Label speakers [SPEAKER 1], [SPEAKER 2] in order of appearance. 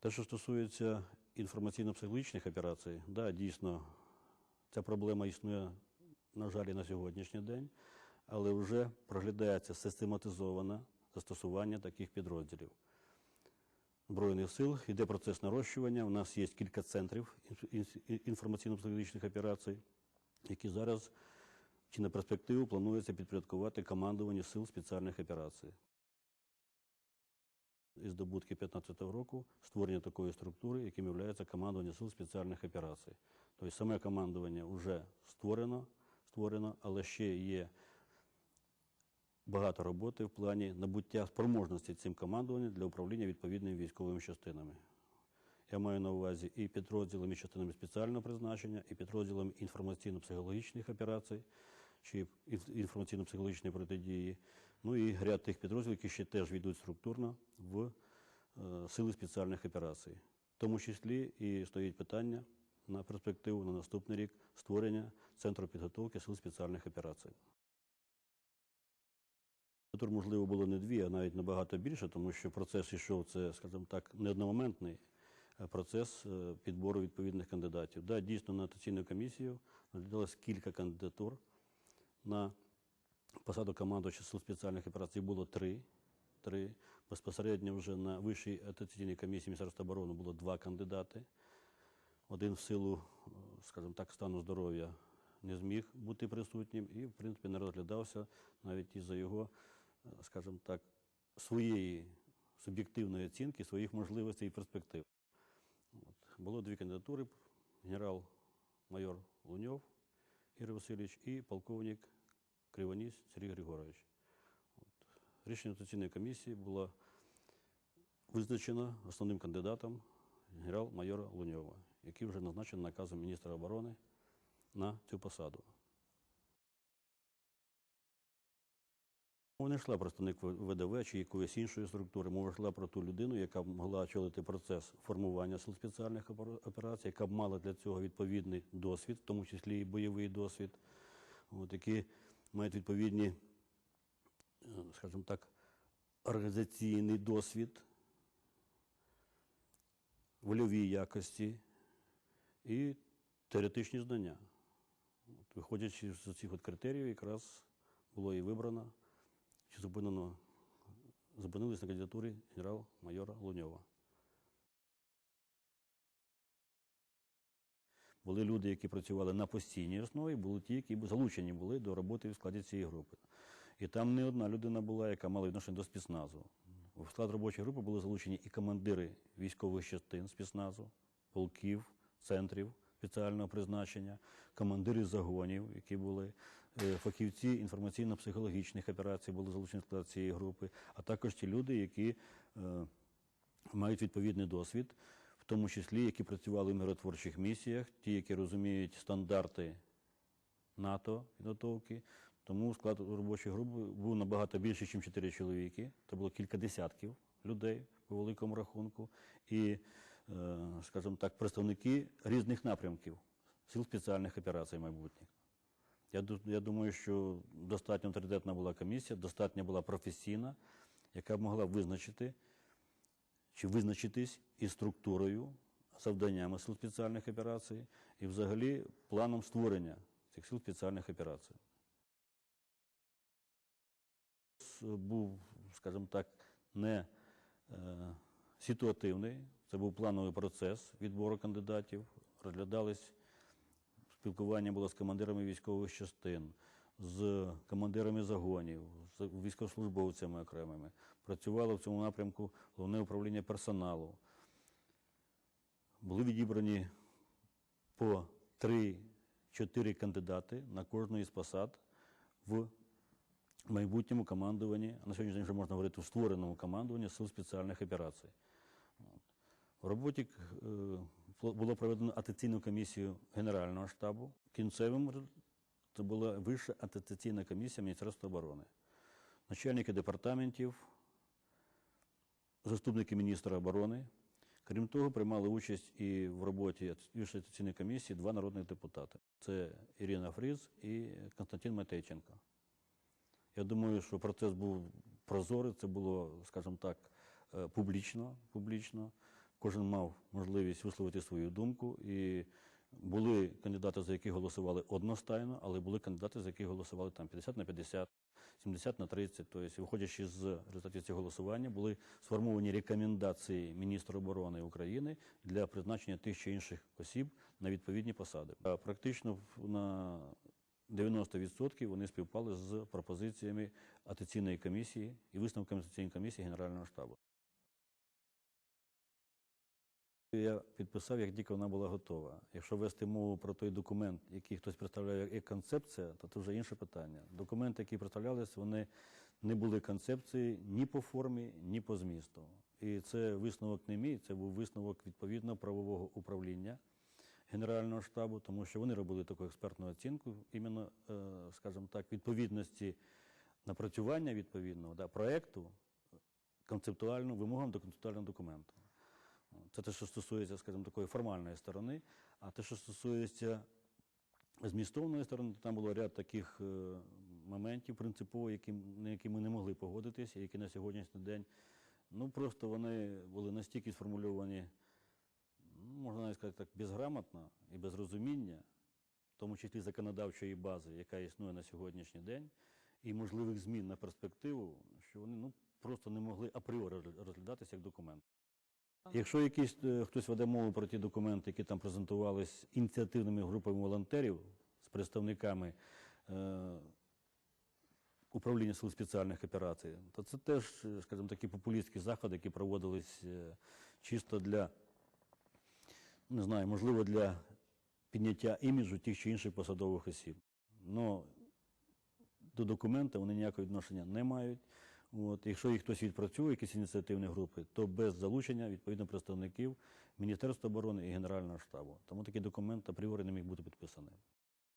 [SPEAKER 1] Те, що стосується інформаційно-психологічних операцій, да, дійсно, ця проблема існує, на жаль, і на сьогоднішній день, але вже проглядається систематизоване застосування таких підрозділів. Збройних сил йде процес нарощування. У нас є кілька центрів інф- інф- інформаційно-психологічних операцій, які зараз чи на перспективу планується підпорядкувати командуванню сил спеціальних операцій. Із здобутки 2015 року створення такої структури, яким є командування сил спеціальних операцій. Тобто саме командування вже створено, створено, але ще є багато роботи в плані набуття спроможності цим командуванням для управління відповідними військовими частинами. Я маю на увазі і підрозділами і частинами спеціального призначення, і підрозділами інформаційно-психологічних операцій чи інформаційно-психологічної протидії, ну і ряд тих підрозділів, які ще теж війдуть структурно в е, сили спеціальних операцій. В тому числі і стоїть питання на перспективу на наступний рік створення центру підготовки сил спеціальних операцій. Тур, можливо, було не дві, а навіть набагато більше, тому що процес ішов, це, скажімо так, не одномоментний процес е, підбору відповідних кандидатів. Да, дійсно, на атаційну комісію розглядалось кілька кандидатур. На посаду командувача сил спеціальних операцій було три. три. Безпосередньо вже на вищій атаційній комісії Міністерства оборони було два кандидати. Один в силу, е, скажімо так, стану здоров'я не зміг бути присутнім і, в принципі, не розглядався навіть із-за його, е, скажімо так, своєї суб'єктивної оцінки, своїх можливостей і перспектив. От. Було дві кандидатури: генерал-майор Луньов Ігор Васильович і полковник Кривоніс Сергій Григорович. От. Рішення атаційної комісії було визначено основним кандидатом генерал-майора Луньова, який вже назначений наказом міністра оборони на цю посаду. Мова не йшла представник ВДВ чи якоїсь іншої структури. Мова йшла про ту людину, яка могла очолити процес формування сил спеціальних операцій, яка б мала для цього відповідний досвід, в тому числі і бойовий досвід, от, які мають відповідні, е, скажімо так, організаційний досвід, вольові якості і теоретичні знання. От, виходячи з цих от критеріїв, якраз було і вибрано, чи зупинено, зупинились на кандидатурі генерал-майора Луньова. Були люди, які працювали на постійній основі, були ті, які залучені були до роботи в складі цієї групи. І там не одна людина була, яка мала відношення до спецназу. В склад робочої групи були залучені і командири військових частин спецназу, полків, центрів спеціального призначення, командири загонів, які були е, фахівці інформаційно-психологічних операцій, були залучені в склад цієї групи, а також ті люди, які е, мають відповідний досвід, тому числі, які працювали в миротворчих місіях, ті, які розуміють стандарти НАТО підготовки. Тому склад робочої групи був набагато більше, ніж 4 чоловіки. Це було кілька десятків людей по великому рахунку. І, е, скажімо так, представники різних напрямків сил спеціальних операцій майбутніх. Я, я думаю, що достатньо авторитетна була комісія, достатньо була професійна, яка б могла визначити чи визначитись із структурою, завданнями сил спеціальних операцій і взагалі планом створення цих сил спеціальних операцій. Був, скажімо так, не е, ситуативний, це був плановий процес відбору кандидатів, розглядались спілкування було з командирами військових частин, з командирами загонів, з військовослужбовцями окремими. Працювало в цьому напрямку головне управління персоналу. Були відібрані по 3-4 кандидати на кожну із посад в майбутньому командуванні, а на сьогоднішній день вже можна говорити в створеному командуванні сил спеціальних операцій. В роботі е, було проведено атаційну комісію Генерального штабу. Кінцевим це була Вища атестаційна комісія Міністерства оборони. Начальники департаментів, заступники міністра оборони. Крім того, приймали участь і в роботі Вищої атестаційної комісії два народних депутати. Це Ірина Фріз і Константин Матейченко. Я думаю, що процес був прозорий, це було, скажімо так, е, публічно. публічно. кожен мав можливість висловити свою думку. І були кандидати, за яких голосували одностайно, але були кандидати, за яких голосували там 50 на 50, 70 на 30. Тобто, виходячи з результатів цього голосування, були сформовані рекомендації міністра оборони України для призначення тих чи інших осіб на відповідні посади. А Практично на 90% вони співпали з пропозиціями атаційної комісії і висновками атаційної комісії Генерального штабу. Я підписав, як тільки вона була готова. Якщо вести мову про той документ, який хтось представляє як- концепція, то це вже інше питання. Документи, які представлялись, вони не були концепції ні по формі, ні по змісту. І це висновок не мій, це був висновок відповідно правового управління Генерального штабу, тому що вони робили таку експертну оцінку, іменно, е, скажімо так, відповідності напрацювання відповідного да, проекту концептуально вимогам до концептуального документу. Це те, що стосується, скажімо, такої формальної сторони, а те, що стосується змістовної сторони, то там було ряд таких е, моментів принципово, які, на які ми не могли погодитися, які на сьогоднішній день, ну просто вони були настільки сформульовані, ну, можна навіть сказати так, безграмотно і без розуміння, в тому числі законодавчої бази, яка існує на сьогоднішній день, і можливих змін на перспективу, що вони ну, просто не могли апріорі розглядатися як документ. Якщо якийсь е, хтось веде мову про ті документи, які там презентувались ініціативними групами волонтерів з представниками е, управління сил спеціальних операцій, то це теж, е, скажімо, такі популістські заходи, які проводились е, чисто для, не знаю, можливо, для підняття іміджу тих чи інших посадових осіб. Но до документа вони ніякого відношення не мають. От, якщо їх хтось відпрацює, якісь ініціативні групи, то без залучення відповідно представників Міністерства оборони і Генерального штабу. Тому такий документ апріорі не міг бути підписаний.